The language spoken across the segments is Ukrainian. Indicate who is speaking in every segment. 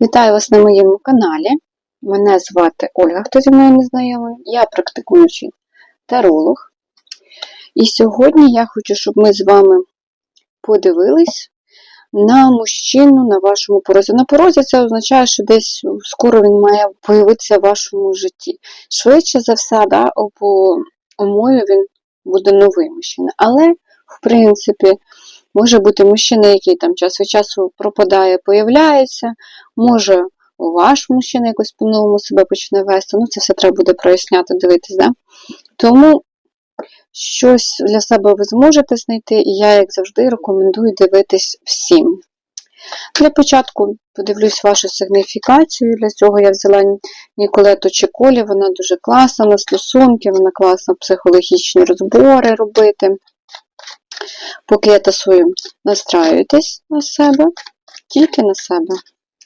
Speaker 1: Вітаю вас на моєму каналі. Мене звати Ольга, хто зі мною не знайомий. Я практикуючий таролог. І сьогодні я хочу, щоб ми з вами подивились на мужчину на вашому порозі. На порозі це означає, що десь скоро він має появитися в вашому житті. Швидше за все, да, по умові він буде новий мужчина. Але, в принципі, може бути мужчина, який там час від часу пропадає, появляється, може ваш мужчина якось по-новому себе почне вести. Ну, це все треба буде проясняти, дивитись, да? Тому щось для себе ви зможете знайти, і я, як завжди, рекомендую дивитись всім. Для початку подивлюсь вашу сигніфікацію. Для цього я взяла Ніколету Чеколі, вона дуже класна на стосунки, вона класна психологічні розбори робити. Поки я тасую, настраюйтесь на себе, тільки на себе.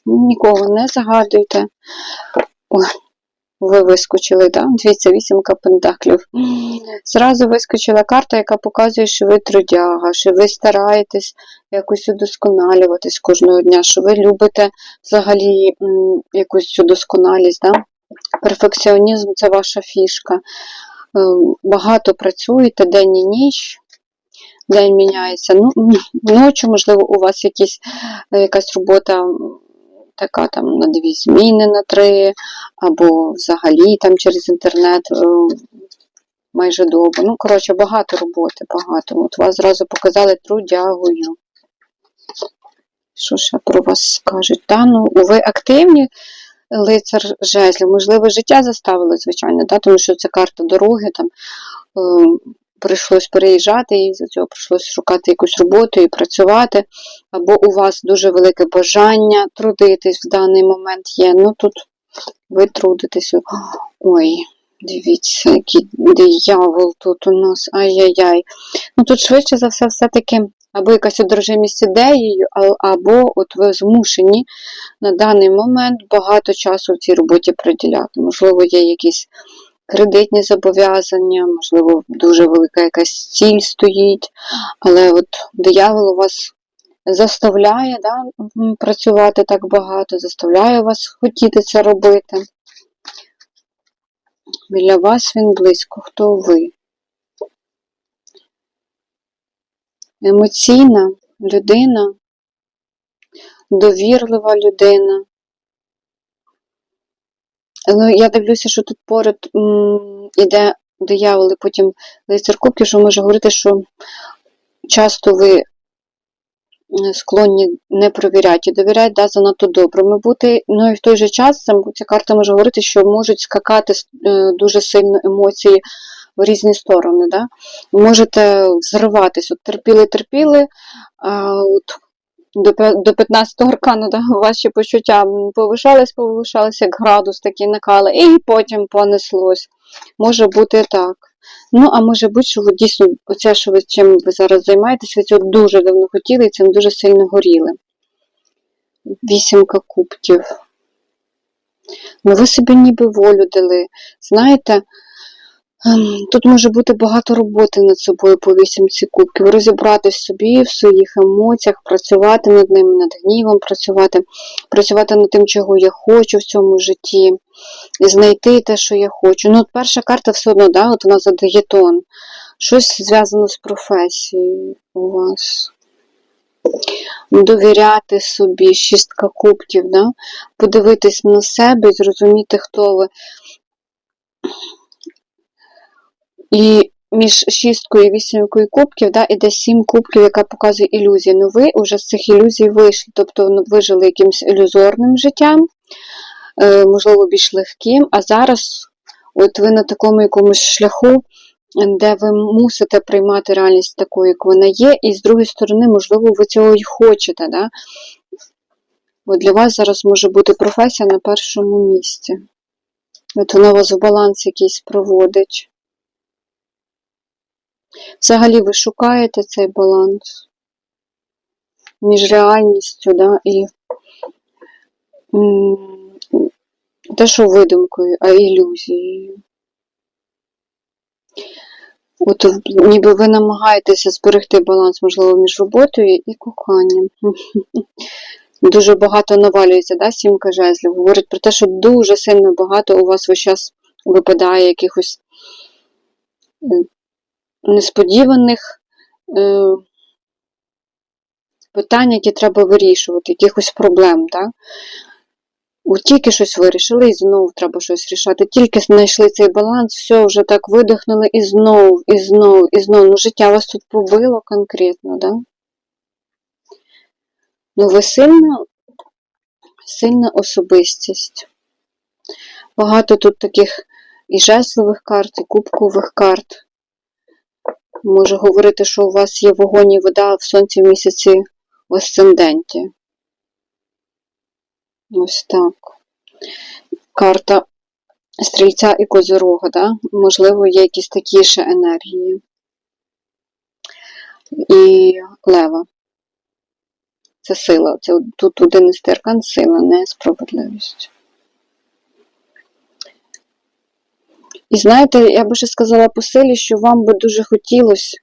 Speaker 1: Нікого не загадуйте. Ой, ви вискочили? Да? Дивіться, вісімка пентаклів. Зразу вискочила карта, яка показує, що ви трудяга, що ви стараєтесь якось удосконалюватись кожного дня, що ви любите взагалі якусь цю досконалість. Да? Перфекціонізм це ваша фішка. Е, Багато працюєте день і ніч. День міняється. Ну, Ночі, можливо, у вас якісь, е, якась робота така там на дві зміни, на три, або взагалі там через інтернет е, майже добу. Ну, коротше, багато роботи, багато. От вас зразу показали трудягою. Що ще про вас скажуть? Та, ну, ви активні лицар жезлів, можливо, життя заставило, звичайно, да? тому що це карта дороги, там е, прийшлось переїжджати, і за цього прийшлось шукати якусь роботу і працювати, або у вас дуже велике бажання трудитись в даний момент є. Ну тут ви трудитесь. Ой, дивіться, який диявол тут у нас. Ай-яй-яй. Ну тут швидше за все, все-таки. Або якась одержимість ідеєю, або от ви змушені на даний момент багато часу в цій роботі приділяти. Можливо, є якісь кредитні зобов'язання, можливо, дуже велика якась ціль стоїть, але от диявол вас заставляє да, працювати так багато, заставляє вас хотіти це робити. Біля вас він близько, хто ви? Емоційна людина, довірлива людина, Ну, я дивлюся, що тут поряд іде диявол і потім лицар кубків, що може говорити, що часто ви склонні не провіряти, і довіряти да, занадто добрими бути. Ну і в той же час ця карта може говорити, що можуть скакати е, дуже сильно емоції в різні сторони. Да? Можете взриватись, от терпіли-терпіли, а от до до 15 аркану да, ваші почуття повишались, повишались, як градус такий накали, і потім понеслось. Може бути так. Ну, а може бути, що ви дійсно, оце, що ви чим ви зараз займаєтесь, ви цього дуже давно хотіли і цим дуже сильно горіли. Вісімка кубків. Ну, ви собі ніби волю дали. Знаєте, тут може бути багато роботи над собою по вісімці кубків, розібратись собі в своїх емоціях, працювати над ними, над гнівом працювати, працювати над тим, чого я хочу в цьому житті, знайти те, що я хочу. Ну, от перша карта все одно, да, от вона задає тон. Щось зв'язано з професією у вас. Довіряти собі, шістка кубків, да? подивитись на себе і зрозуміти, хто ви. І між шісткою і вісімкою кубків да, іде сім кубків, яка показує ілюзії. Ну ви вже з цих ілюзій вийшли, тобто ну, ви жили якимось ілюзорним життям, е, можливо, більш легким, а зараз от ви на такому якомусь шляху, де ви мусите приймати реальність такою, як вона є, і з другої сторони, можливо, ви цього і хочете. Да? От Для вас зараз може бути професія на першому місці. От вона вас в баланс якийсь проводить. Взагалі ви шукаєте цей баланс між реальністю да, і те, що видумкою, а ілюзією. От ніби ви намагаєтеся зберегти баланс, можливо, між роботою і коханням. Дуже багато навалюється, да, сімка жезлів. Говорить про те, що дуже сильно багато у вас весь час випадає якихось е, несподіваних е, питань, які треба вирішувати, якихось проблем. Да? От тільки щось вирішили, і знову треба щось рішати. Тільки знайшли цей баланс, все, вже так видихнули і знов, і знов, і знов. Ну, життя вас тут побило конкретно, да? Ну, ви сильна, сильна особистість. Багато тут таких і жезлових карт, і кубкових карт. Може говорити, що у вас є вогонь і вода в сонці в місяці в асценденті. Ось так. Карта стрільця і козирога, да? можливо, є якісь такі ще енергії. І лева. Це сила. Це тут один із аркан сила, не справедливість. І знаєте, я би ще сказала по силі, що вам би дуже хотілося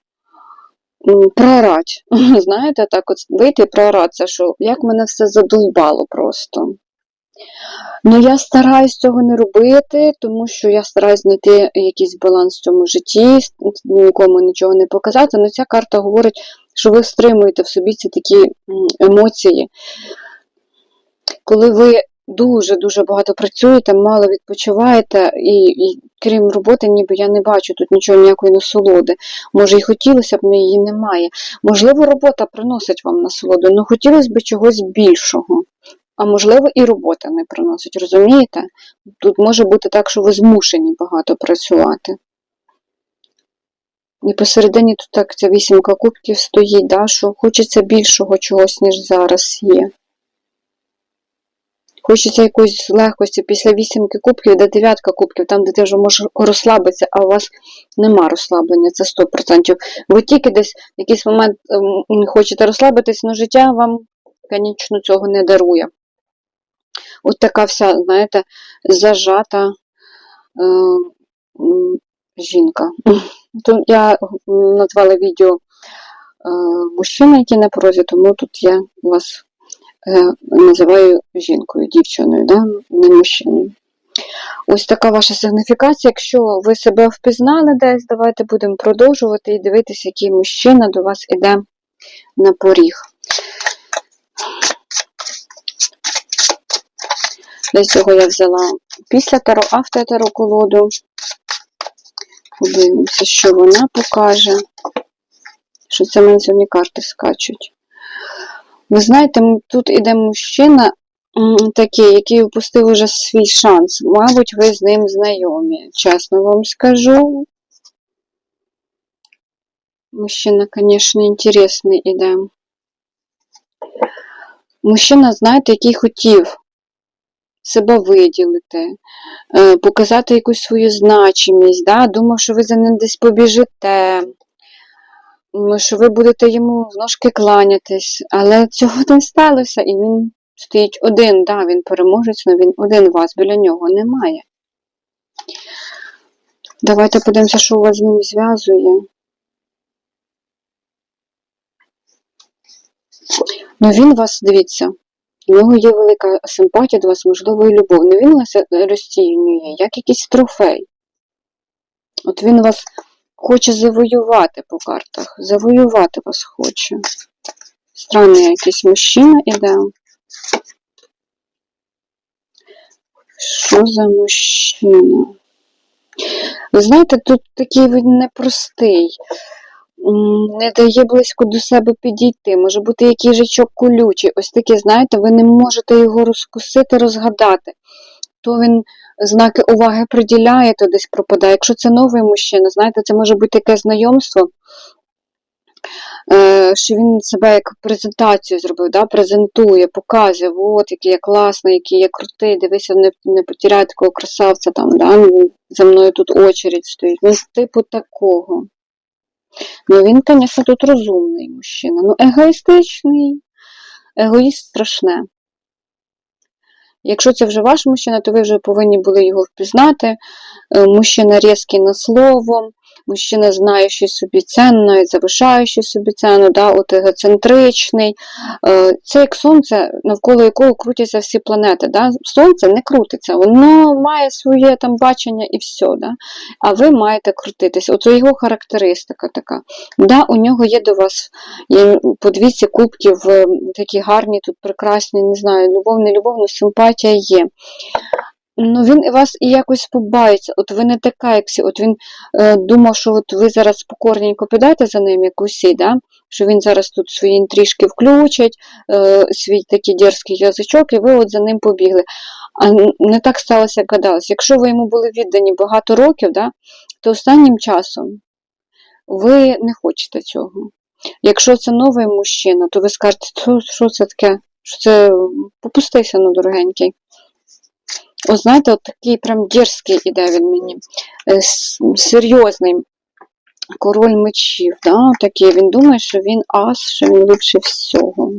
Speaker 1: м, проорати. Знаєте, так от вийти і прооратися, що як мене все задовбало просто. Ну, я стараюсь цього не робити, тому що я стараюсь знайти якийсь баланс в цьому житті, нікому нічого не показати. але ця карта говорить, що ви стримуєте в собі ці такі емоції. Коли ви дуже-дуже багато працюєте, мало відпочиваєте, і, і крім роботи, ніби я не бачу тут нічого, ніякої насолоди. Може, і хотілося б, але її немає. Можливо, робота приносить вам насолоду, але хотілося б чогось більшого. А можливо, і робота не приносить, розумієте? Тут може бути так, що ви змушені багато працювати. І посередині тут так ця вісімка кубків стоїть, да, що хочеться більшого чогось, ніж зараз є. Хочеться якоїсь легкості після вісімки кубків до дев'ятка кубків, там, де ти вже можеш розслабитися, а у вас нема розслаблення, це 100%. Ви тільки десь в якийсь момент ем, хочете розслабитись, але життя вам, звісно, цього не дарує. От така вся, знаєте, зажата е, жінка. То я назвала відео е, мужчина, який на порозі, тому тут я вас називаю жінкою, дівчиною, да? не мужчиною. Ось така ваша сигніфікація. Якщо ви себе впізнали десь, давайте будемо продовжувати і дивитися, який мужчина до вас іде на поріг. Для цього я взяла після таро, автотеро колоду. Подивимося, що вона покаже. Що це мені сьогодні карти скачуть. Ви знаєте, тут іде мужчина такий, який упустив уже свій шанс. Мабуть, ви з ним знайомі. Чесно вам скажу. Мужчина, звісно, інтересний іде. Мужчина, знаєте, який хотів себе виділити, е, показати якусь свою значимість, да? думав, що ви за ним десь побіжите, що ви будете йому в ножки кланятись, але цього не сталося, і він стоїть один, да, він переможець, але він один вас, біля нього немає. Давайте подивимося, що у вас з ним зв'язує. Ну, він вас, дивіться, у нього є велика симпатія до вас, можливо, і любов. Не він вас розцінює, як якийсь трофей. От він вас хоче завоювати по картах. Завоювати вас хоче. Странний якийсь мужчина іде. Що за мужчина? Знаєте, тут такий він непростий, не дає близько до себе підійти, може бути який жичок колючий. Ось такий, знаєте, ви не можете його розкусити, розгадати. То він знаки уваги приділяє, то десь пропадає. Якщо це новий мужчина, знаєте, це може бути таке знайомство, е, що він себе як презентацію зробив, да? презентує, показує, от який я класний, який я крутий, дивися, не, не потеряй такого красавця, там, да? ну, за мною тут очередь стоїть. Ну, типу такого. Ну, він, звісно, тут розумний мужчина. Ну, егоїстичний, егоїст страшне. Якщо це вже ваш мужчина, то ви вже повинні були його впізнати. Е, Мужчина різкий на слово, мужчина знаючий собі цінно і завишаючий собі цену, да, от егоцентричний. Е, Це як сонце, навколо якого крутяться всі планети. Да? Сонце не крутиться, воно має своє там бачення і все. Да? А ви маєте крутитись. Оце його характеристика така. Да, У нього є до вас по двісті кубків, е, такі гарні, тут прекрасні, не знаю, любов, не любов, але симпатія є. Ну, він вас і якось побається. От ви не така, як всі. От він е, думав, що от ви зараз покорненько підете за ним, як усі, да? що він зараз тут свої інтрижки включить, е, свій такий дерзкий язичок, і ви от за ним побігли. А не так сталося, як гадалось. Якщо ви йому були віддані багато років, да, то останнім часом ви не хочете цього. Якщо це новий мужчина, то ви скажете, що, це таке? Що це попустися, ну, дорогенький. О, знаєте, от такий прям дерзкий іде він мені. Е, Серйозний. Король мечів, да? такий. Він думає, що він ас, що він лучше всього.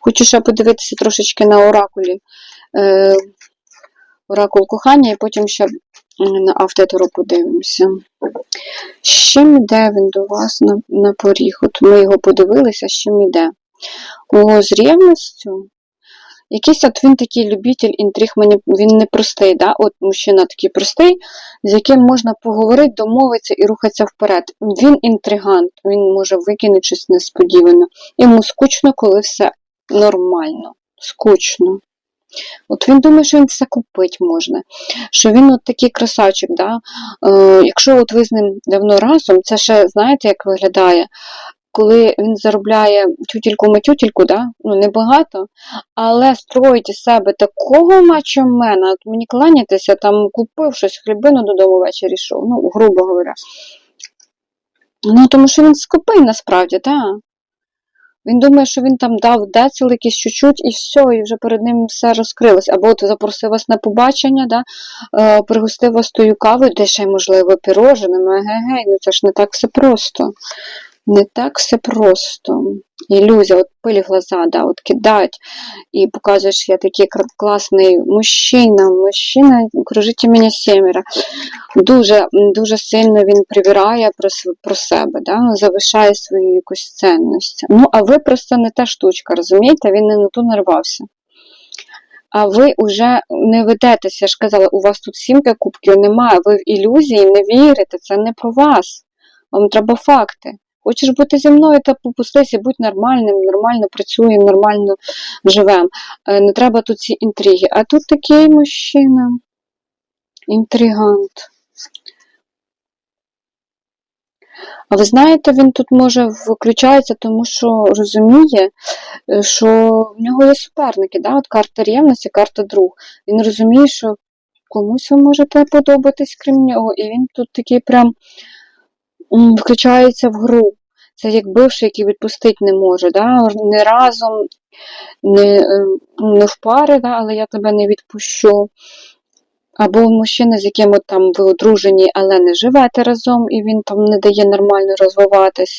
Speaker 1: Хочу ще подивитися трошечки на оракулі. Е, оракул кохання, і потім ще на автотеру подивимося. З чим іде він до вас на, на поріг? От ми його подивилися, з чим іде. О, з рівністю. Якийсь от він такий любитель інтриг, мені він не простий, да? от мужчина такий простий, з яким можна поговорити, домовитися і рухатися вперед. Він інтригант, він може викинути щось несподівано. Йому скучно, коли все нормально. Скучно. От він думає, що він все купити можна, що він от такий красавчик, да? е, якщо от ви з ним давно разом, це ще знаєте, як виглядає, коли він заробляє тютільку-матютільку, да? ну небагато, але строїть із себе такого мачомена, от мені кланятися, там купив щось, хлібину додому ввечері йшов, ну, грубо говоря. Ну, тому що він скупий насправді, так. Він думає, що він там дав децл якийсь чуть-чуть і все, і вже перед ним все розкрилось. Або от запросив вас на побачення, да, е, пригостив вас тою кавою, де ще й, можливо, піроженими. Гей-гей, ну це ж не так все просто. Не так все просто. Ілюзія, от пилі глаза, да, от кидають і показуєш, я такий класний мужчина, мужчина, кружите мене сімеро. Дуже, дуже сильно він привірає про, про себе, да, завишає свою якусь цінність. Ну, а ви просто не та штучка, розумієте? Він не на ту нарвався. А ви вже не ведетеся, я ж казала, у вас тут сімка кубків немає, ви в ілюзії не вірите, це не про вас. Вам треба факти. Хочеш бути зі мною, та попустися, будь нормальним, нормально працюємо, нормально живемо. Не треба тут ці інтриги. А тут такий мужчина, інтригант. А ви знаєте, він тут може виключається, тому що розуміє, е, що в нього є суперники, да? от карта рівності, карта друг. Він розуміє, що комусь ви можете подобатись, крім нього, і він тут такий прям включається в гру. Це як бивший, який відпустити не може, да? не разом, не, е, не в пари, да? але я тебе не відпущу. Або мужчина, з яким от там ви одружені, але не живете разом, і він там не дає нормально розвиватись.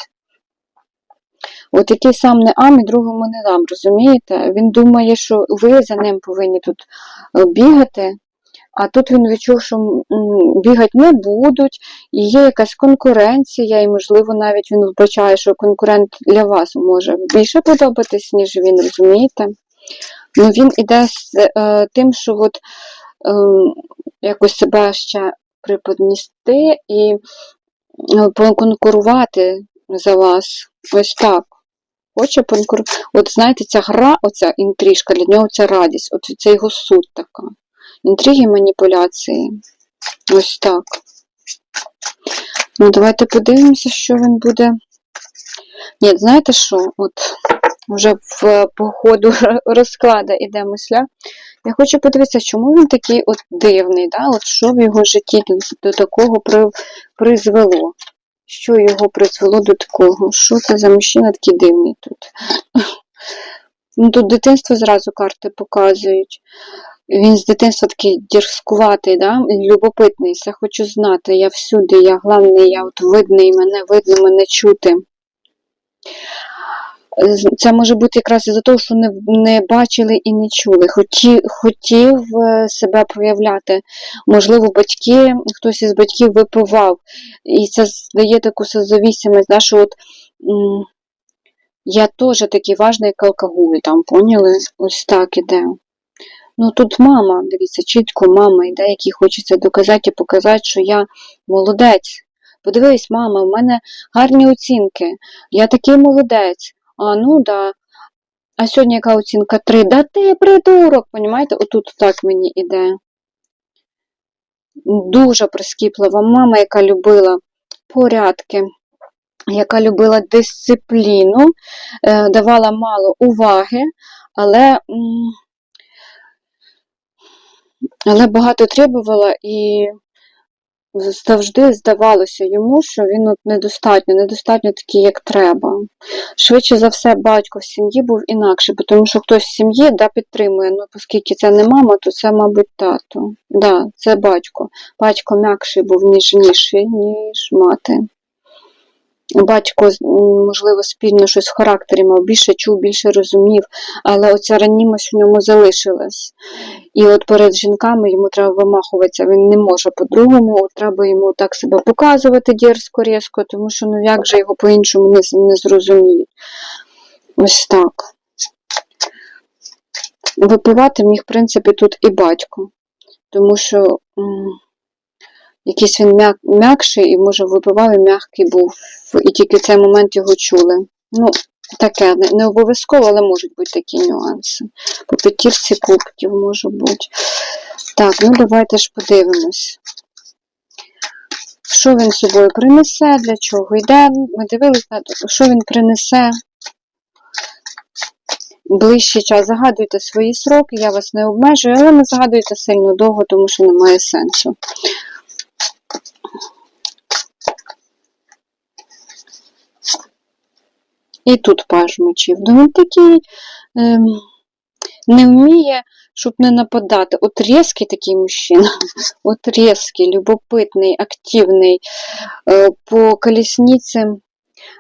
Speaker 1: От який сам не ам, і другому не дам, розумієте? Він думає, що ви за ним повинні тут е, бігати, а тут він відчув, що бігати не будуть, і є якась конкуренція, і, можливо, навіть він вбачає, що конкурент для вас може більше подобатись, ніж він, розумієте? Ну, він іде з е, тим, що от ем, якось себе ще приподністи і е, поконкурувати за вас. Ось так. Хоче поконкурувати. От знаєте, ця гра, оця інтрижка, для нього це радість, от це його суть така. Інтриги, маніпуляції. Ось так. Ну, давайте подивимося, що він буде. Ні, знаєте що? От вже в по ходу розкладу іде мисля. Я хочу подивитися, чому він такий от дивний, да? от що в його житті до, такого при, призвело. Що його призвело до такого? Що це за мужчина такий дивний тут? Ну, Тут дитинство зразу карти показують. Він з дитинства такий дірскуватий, да? любопитний, все хочу знати. Я всюди, я главний, я от видний, мене видно, мене чути. Це може бути якраз із-за того, що не, не бачили і не чули. Хоті, хотів е, себе проявляти. Можливо, батьки, хтось із батьків випивав. І це дає таку созавісимість, да, що от я теж такий важний, як алкоголь, там, поняли? Ось так іде. Ну тут мама, дивіться, чітко мама йде, якій хочеться доказати і показати, що я молодець. Подивись, мама, в мене гарні оцінки. Я такий молодець. А, ну да. А сьогодні яка оцінка 3? Да ти придурок, понімаєте? Отут так мені іде. Дуже прискіплива мама, яка любила порядки, яка любила дисципліну, е, давала мало уваги, але, але багато требувала і завжди здавалося йому, що він от недостатньо, недостатньо такий, як треба. Швидше за все, батько в сім'ї був інакше, тому що хтось в сім'ї да, підтримує. Ну, оскільки це не мама, то це, мабуть, тато. Да, це батько. Батько м'якший був ніжніший, ніж мати. Батько, можливо, спільно щось в характері мав, більше чув, більше розумів, але оця ранімость в ньому залишилась. І от перед жінками йому треба вимахуватися, він не може по-другому, треба йому так себе показувати дерзко, різко, тому що ну як же його по-іншому не, не зрозуміють. Ось так. Випивати міг, в принципі, тут і батько, тому що якийсь він м'як, м'якший і, може, випивав і м'який був, і тільки цей момент його чули. Ну, таке, не, обов'язково, але можуть бути такі нюанси. По п'ятірці кубків може бути. Так, ну давайте ж подивимось. Що він собою принесе, для чого йде. Ми дивилися, що він принесе. Ближчий час загадуйте свої сроки, я вас не обмежую, але не загадуйте сильно довго, тому що немає сенсу. І тут паж мечів. Ну він такий е, не вміє, щоб не нападати. От різкий такий мужчина, от різкий, любопитний, активний. Е, по колісниці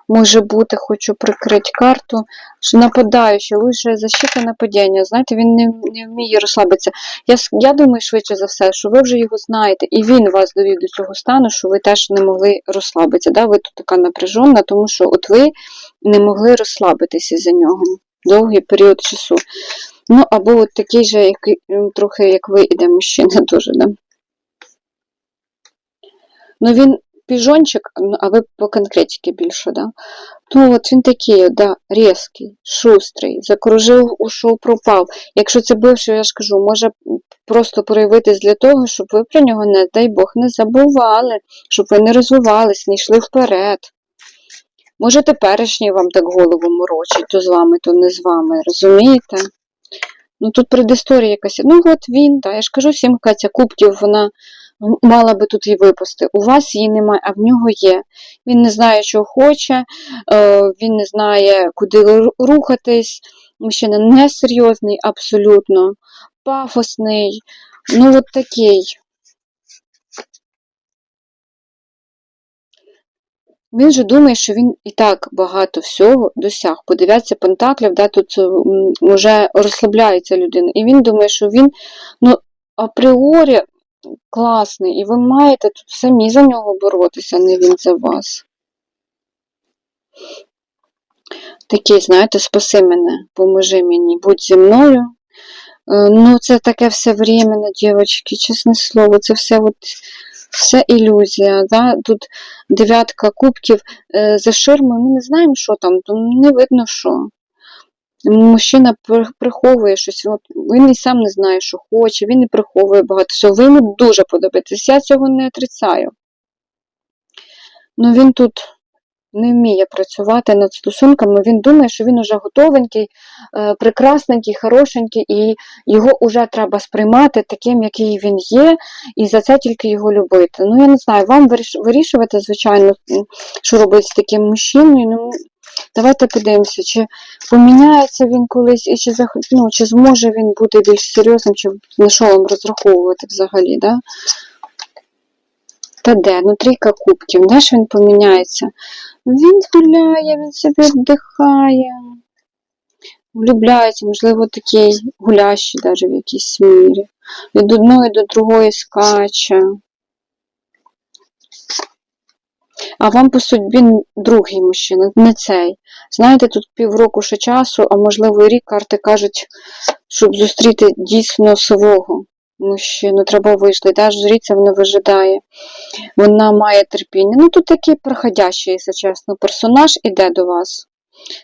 Speaker 1: може бути, хочу прикрити карту, що нападаючий, лише защита нападіння. Знаєте, він не, не вміє розслабитися. Я, я думаю, швидше за все, що ви вже його знаєте, і він вас довів до цього стану, що ви теж не могли розслабитися. Да? Ви тут така напряжена, тому що от ви не могли розслабитися за нього довгий період часу. Ну, або от такий же, як, трохи як ви іде мужчина дуже, да? Ну, він піжончик, а ви по конкретиці більше, да? Ну, от він такий, да, різкий, шустрий, закружив, ушов, пропав. Якщо це бивший, я ж кажу, може просто проявитись для того, щоб ви про нього, не дай Бог, не забували, щоб ви не розвивались, не йшли вперед. Може, теперішній вам так голову морочить, то з вами, то не з вами, розумієте? Ну тут предісторія якась. Ну от він, та, я ж кажу, сімка ця кубків, вона мала би тут її випасти. У вас її немає, а в нього є. Він не знає, що хоче, е, він не знає, куди ру- рухатись. Мужчина несерйозний, абсолютно, пафосний. Ну, от такий. Він же думає, що він і так багато всього досяг. По пентаклів, да, тут вже розслабляється людина. І він думає, що він ну, апріорі класний, і ви маєте тут самі за нього боротися, не він за вас. Такий, знаєте, спаси мене, поможи мені, будь зі мною. Е, Ну, це таке все временно, дівчатки, чесне слово, це все от, все ілюзія. Да? Тут дев'ятка кубків е, за ширмою, ми не знаємо, що там, то не видно, що. Мужчина приховує щось, він і сам не знає, що хоче, він і приховує багато всього. Ви йому дуже подобаєтесь, я цього не отрицаю. Ну він тут не вміє працювати над стосунками, він думає, що він уже готовенький, е, прекрасненький, хорошенький, і його вже треба сприймати таким, який він є, і за це тільки його любити. Ну, я не знаю, вам вирішувати, звичайно, що робити з таким мужчиною. Ну, давайте подивимося, чи поміняється він колись, і чи, ну, чи зможе він бути більш серйозним, чи на що вам розраховувати взагалі, да? Та де? Ну, трійка кубків, де ж він поміняється? Він гуляє, він собі віддихає. влюбляється, можливо, такий гулящий навіть в якійсь мірі. Від одної до другої скаче. А вам по судьбі другий мужчина, не цей. Знаєте, тут півроку ще часу, а можливо рік карти кажуть, щоб зустріти дійсно свого мужчину. Треба вийшли. Да? Жріця вона вижидає. Вона має терпіння. Ну, тут такий проходящий, якщо чесно, персонаж іде до вас.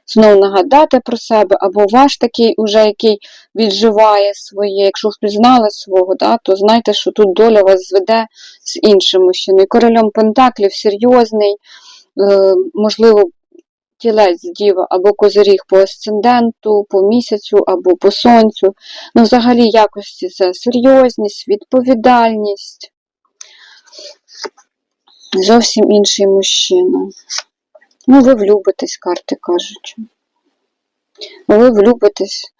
Speaker 1: Знову нагадати про себе, або ваш такий, уже, який відживає своє. Якщо впізнали свого, да, то знайте, що тут доля вас зведе з іншим мужчиною. Королем Пентаклів серйозний, е, можливо, тілець діва або козиріг по асценденту, по місяцю або по сонцю. Ну, взагалі, якості це серйозність, відповідальність. Зовсім інший мужчина. Ну, ви влюбитесь, карти кажуть. Ви влюбитесь,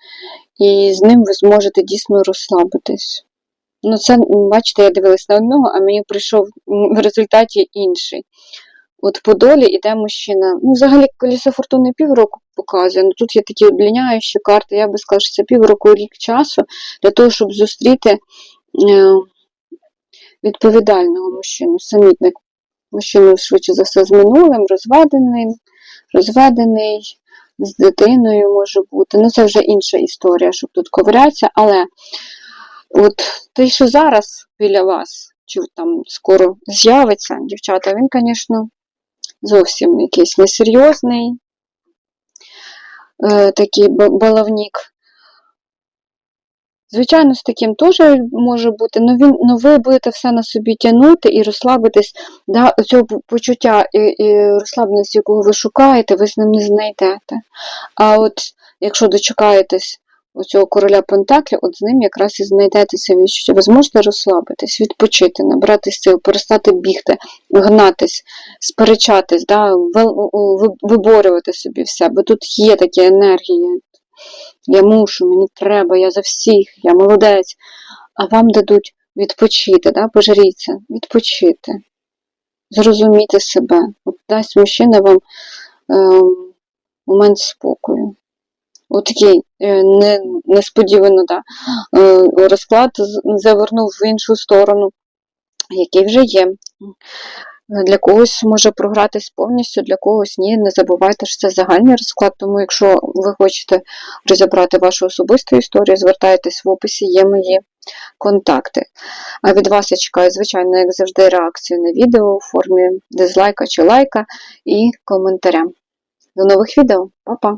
Speaker 1: і з ним ви зможете дійсно розслабитись. Ну, це, бачите, я дивилась на одного, а мені прийшов в результаті інший. От по долі іде мужчина. Ну, взагалі, колісо фортуни півроку показує. Ну, тут є такі одліняючі карти. Я би сказала, що це півроку рік часу для того, щоб зустріти е, відповідального мужчину, самітник. Мужчину, швидше за все, з минулим, розведений, розведений, з дитиною може бути. Ну, це вже інша історія, щоб тут ковирятися, але от той, що зараз біля вас, чи там скоро з'явиться, дівчата, він, звісно, зовсім якийсь несерйозний, е, такий ба- балавнік. Звичайно, з таким теж може бути, але він, ну, ви будете все на собі тягнути і розслабитись, да, цього почуття і, і розслабленості, якого ви шукаєте, ви з ним не знайдете. А от якщо дочекаєтесь оцього короля Пентаклів, от з ним якраз і знайдете це відчуття. Ви зможете розслабитись, відпочити, набрати сил, перестати бігти, гнатись, сперечатись, да, ви- ви- виборювати собі все, бо тут є такі енергії. Я мушу, мені треба, я за всіх, я молодець. А вам дадуть відпочити, да? пожаріться, відпочити, зрозуміти себе. От дасть мужчина вам е, момент спокою. От такий е, не, несподівано да, е, розклад завернув в іншу сторону, який вже є. Для когось може програтись повністю, для когось ні. Не забувайте, що це загальний розклад, тому якщо ви хочете розібрати вашу особисту історію, звертайтесь в описі, є мої контакти. А від вас я чекаю, звичайно, як завжди, реакцію на відео у формі дизлайка чи лайка і коментаря. До нових відео, Па-па!